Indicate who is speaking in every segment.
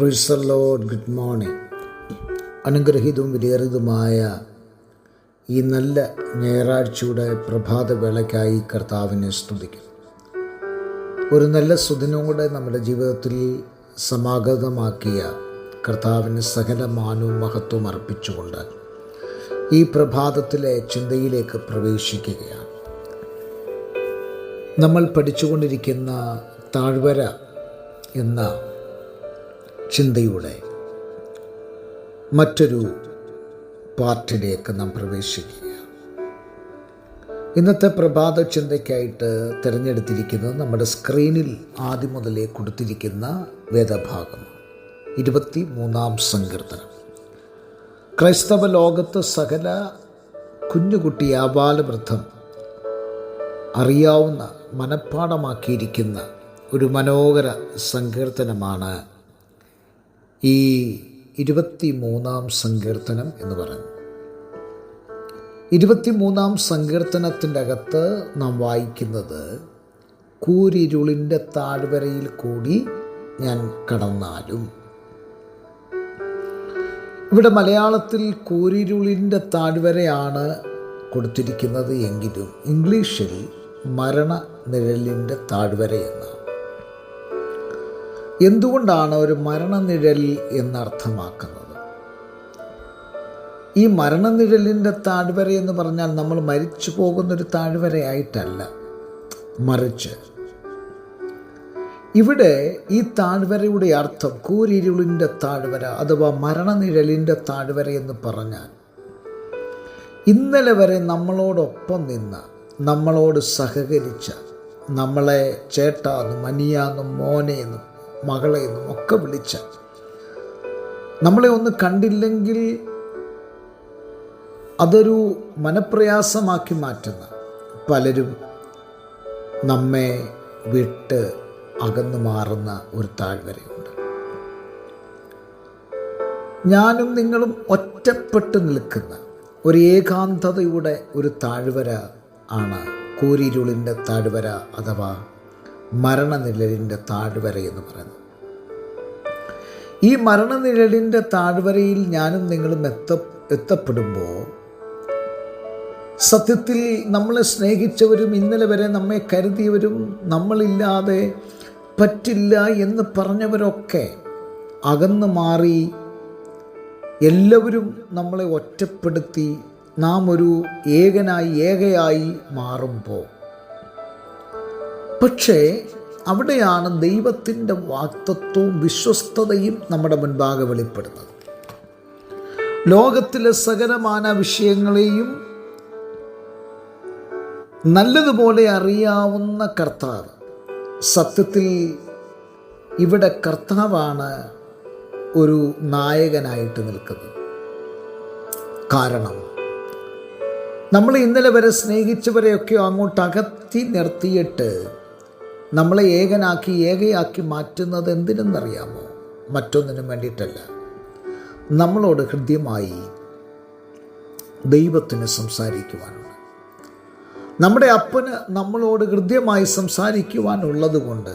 Speaker 1: Praise the Lord good morning അനുഗ്രഹീതവും വിലയേറിയതുമായ ഈ നല്ല ഞായറാഴ്ചയുടെ പ്രഭാത വേളയ്ക്കായി കർത്താവിനെ സ്തുതിക്കും ഒരു നല്ല സുദിനം കൂടെ നമ്മുടെ ജീവിതത്തിൽ സമാഗതമാക്കിയ കർത്താവിന് സകല മാനവും മഹത്വം അർപ്പിച്ചുകൊണ്ട് ഈ പ്രഭാതത്തിലെ ചിന്തയിലേക്ക് പ്രവേശിക്കുകയാണ്. നമ്മൾ പഠിച്ചുകൊണ്ടിരിക്കുന്ന താഴ്വര എന്ന ചിന്തയുടെ മറ്റൊരു പാർട്ടിലേക്ക് നാം പ്രവേശിക്കുക. ഇന്നത്തെ പ്രഭാത ചിന്തയ്ക്കായിട്ട് തിരഞ്ഞെടുത്തിരിക്കുന്നത് നമ്മുടെ സ്ക്രീനിൽ ആദ്യം മുതലേ കൊടുത്തിരിക്കുന്ന വേദഭാഗം. ഇരുപത്തി മൂന്നാം സങ്കീർത്തനം. ക്രൈസ്തവ ലോകത്ത് സകല കുഞ്ഞുകുട്ടി ആബാലവൃദ്ധം അറിയാവുന്ന മനഃപ്പാടമാക്കിയിരിക്കുന്ന ഒരു മനോഹര സങ്കീർത്തനമാണ് ഈ ഇരുപത്തി മൂന്നാം സങ്കീർത്തനം എന്ന് പറയുന്നത് ഇരുപത്തിമൂന്നാം സങ്കീർത്തനത്തിന്റെ അകത്ത് നാം വായിക്കുന്നത് കൂരിരുളിന്റെ താഴ്വരയിൽ കൂടി ഞാൻ കടന്നാലും. ഇവിടെ മലയാളത്തിൽ കൂരിരുളിന്റെ താഴ്വരയാണ് കൊടുത്തിരിക്കുന്നത് എങ്കിലും ഇംഗ്ലീഷിൽ മരണ നിഴലിന്റെ താഴ്വര എന്നാണ് എന്തുകൊണ്ടാണ് ഒരു മരണനിഴൽ എന്നർത്ഥമാക്കുന്നത്? ഈ മരണനിഴലിന്റെ താഴ്വര എന്ന് പറഞ്ഞാൽ നമ്മൾ മരിച്ചു പോകുന്നൊരു താഴ്വരയായിട്ടല്ല മറിച്ച്. ഇവിടെ ഈ താഴ്വരയുടെ അർത്ഥം കൂരിരുളിന്റെ താഴ്വര അഥവാ മരണനിഴലിന്റെ താഴ്വര എന്ന് പറഞ്ഞാൽ ഇന്നലെ വരെ നമ്മളോടൊപ്പം നിന്ന നമ്മളോട് സഹകരിച്ച നമ്മളെ ചേട്ടാന്നും അനിയാന്നും മോനെയെന്നും മകളെയെന്നും ഒക്കെ വിളിച്ച. നമ്മളെ ഒന്ന് കണ്ടില്ലെങ്കിൽ അതൊരു മനപ്രയാസമാക്കി മാറ്റുന്ന പലരും നമ്മെ വിട്ട് അകന്നു മാറുന്ന ഒരു താഴ്വരയുണ്ട്. ഞാനും നിങ്ങളും ഒറ്റപ്പെട്ട് നിൽക്കുന്ന ഒരു ഏകാന്തതയുടെ ഒരു താഴ്വര ആണ് കൂരിരുളിന്റെ താഴ്വര അഥവാ മരണനിഴലിന്റെ താഴ്വര എന്ന് പറയുന്നത് ഈ മരണനിഴലിന്റെ താഴ്വരയിൽ ഞാനും നിങ്ങളും എത്ത എത്തപ്പെടുമ്പോൾ സത്യത്തിൽ നമ്മളെ സ്നേഹിച്ചവരും ഇന്നലെ വരെ നമ്മെ കരുതിയവരും നമ്മളില്ലാതെ പറ്റില്ല എന്ന് പറഞ്ഞവരൊക്കെ അകന്നു മാറി എല്ലാവരും നമ്മളെ ഒറ്റപ്പെടുത്തി നാം ഒരു ഏകനായി ഏകയായി മാറുമ്പോൾ പക്ഷേ അവിടെയാണ് ദൈവത്തിന്റെ വാക്തത്വവും വിശ്വസ്തതയും നമ്മുടെ മുൻപാകെ വെളിപ്പെടുന്നത്. ലോകത്തിലെ സകലമാന വിഷയങ്ങളെയും നല്ലതുപോലെ അറിയാവുന്ന കർത്താവ് സത്യത്തിൽ ഇവിടെ കർത്താവാണ് ഒരു നായകനായിട്ട് നിൽക്കുന്നത്. കാരണം നമ്മൾ ഇന്നലെ വരെ സ്നേഹിച്ചവരെയൊക്കെ അങ്ങോട്ട് അകത്തി നിർത്തിയിട്ട് നമ്മളെ ഏകനാക്കി ഏകയാക്കി മാറ്റുന്നത് എന്തിനെന്നറിയാമോ? മറ്റൊന്നിനും വേണ്ടിയിട്ടല്ല. നമ്മളോട് ഹൃദ്യമായി ദൈവത്തിന് സംസാരിക്കുവാനുണ്ട്. നമ്മുടെ അപ്പന് നമ്മളോട് ഹൃദ്യമായി സംസാരിക്കുവാനുള്ളത് കൊണ്ട്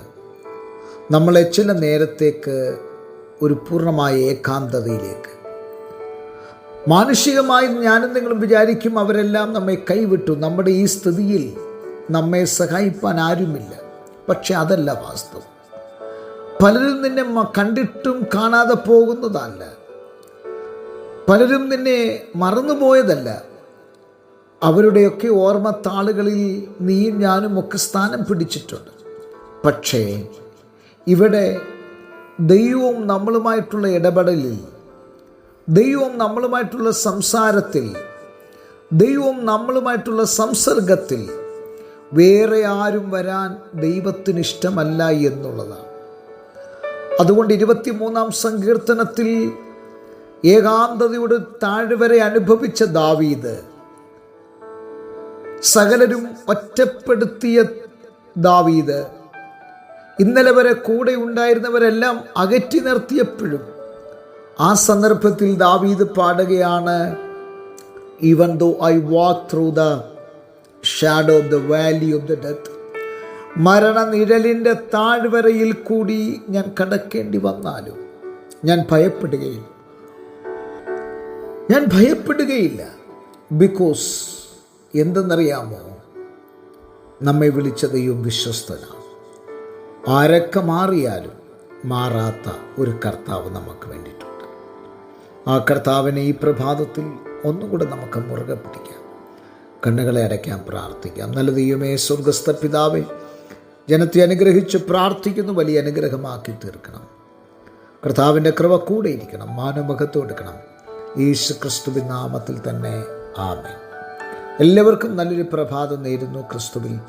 Speaker 1: നമ്മളെ ചില നേരത്തേക്ക് ഒരു പൂർണമായ ഏകാന്തതയിലേക്ക്. മാനുഷികമായി ഞാനും നിങ്ങളും വിചാരിക്കും അവരെല്ലാം നമ്മെ കൈവിട്ടു. നമ്മുടെ ഈ സ്ഥിതിയിൽ നമ്മെ സഹായിപ്പാൻ ആരുമില്ല. പക്ഷെ അതല്ല വാസ്തവം. പലരും നിന്നെ കണ്ടിട്ടും കാണാതെ പോകുന്നതല്ല. പലരും നിന്നെ മറന്നുപോയതല്ല. അവരുടെയൊക്കെ ഓർമ്മത്താളുകളിൽ നീയും ഞാനും ഒക്കെ സ്ഥാനം പിടിച്ചിട്ടുണ്ട്. പക്ഷേ ഇവിടെ ദൈവവും നമ്മളുമായിട്ടുള്ള ഇടപെടലിൽ ദൈവവും നമ്മളുമായിട്ടുള്ള സംസാരത്തിൽ ദൈവവും നമ്മളുമായിട്ടുള്ള സംസർഗത്തിൽ വേറെ ആരും വരാൻ ദൈവത്തിന് ഇഷ്ടമല്ല എന്നുള്ളതാണ്. അതുകൊണ്ട് ഇരുപത്തിമൂന്നാം സങ്കീർത്തനത്തിൽ ഏകാന്തതയുടെ താഴ്വരെ അനുഭവിച്ച ദാവീദ് സകലരും ഒറ്റപ്പെടുത്തിയ ദാവീദ് ഇന്നലെ വരെ കൂടെ ഉണ്ടായിരുന്നവരെല്ലാം അകറ്റി നിർത്തിയപ്പോഴും ആ സന്ദർഭത്തിൽ ദാവീദ് പാടുകയാണ് even though I walk through the shadow of the valley of the death മരണനിഴലിന്റെ താഴ്വരയിൽ കൂടി ഞാൻ കടക്കേണ്ടി വന്നാലും ഞാൻ ഭയപ്പെടുകയില്ല. ഞാൻ ഭയപ്പെടുകയില്ല. ബിക്കോസ് എന്തെന്നറിയാമോ? നമ്മെ വിളിച്ച ദൈവം വിശ്വസ്തനാണ്. ആരൊക്കെ മാറിയാലും മാറാത്ത ഒരു കർത്താവ് നമുക്ക് വേണ്ടിയിട്ടുണ്ട്. ആ കർത്താവിനെ ഈ പ്രഭാതത്തിൽ ഒന്നുകൂടെ നമുക്ക് മുറുകെ പിടിക്കാം. കണ്ണുകളെ അടയ്ക്കാൻ പ്രാർത്ഥിക്കാം. നല്ല ദൈവമേ സ്വർഗസ്ഥ പിതാവേ ജനത്തെ അനുഗ്രഹിച്ച് പ്രാർത്ഥിക്കുന്നു വലിയ അനുഗ്രഹമാക്കി തീർക്കണം. കർത്താവിന്റെ കൃപ കൂടെ ഇരിക്കണം മാനമുഖത്ത് കൊടുക്കണം യേശു ക്രിസ്തുവിൻ നാമത്തിൽ തന്നെ ആമേ എല്ലാവർക്കും നല്ലൊരു പ്രഭാതം നേരുന്നു ക്രിസ്തുവിൽ.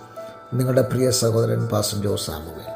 Speaker 1: നിങ്ങളുടെ പ്രിയ സഹോദരൻ പാസൻ സാമുവേൽ.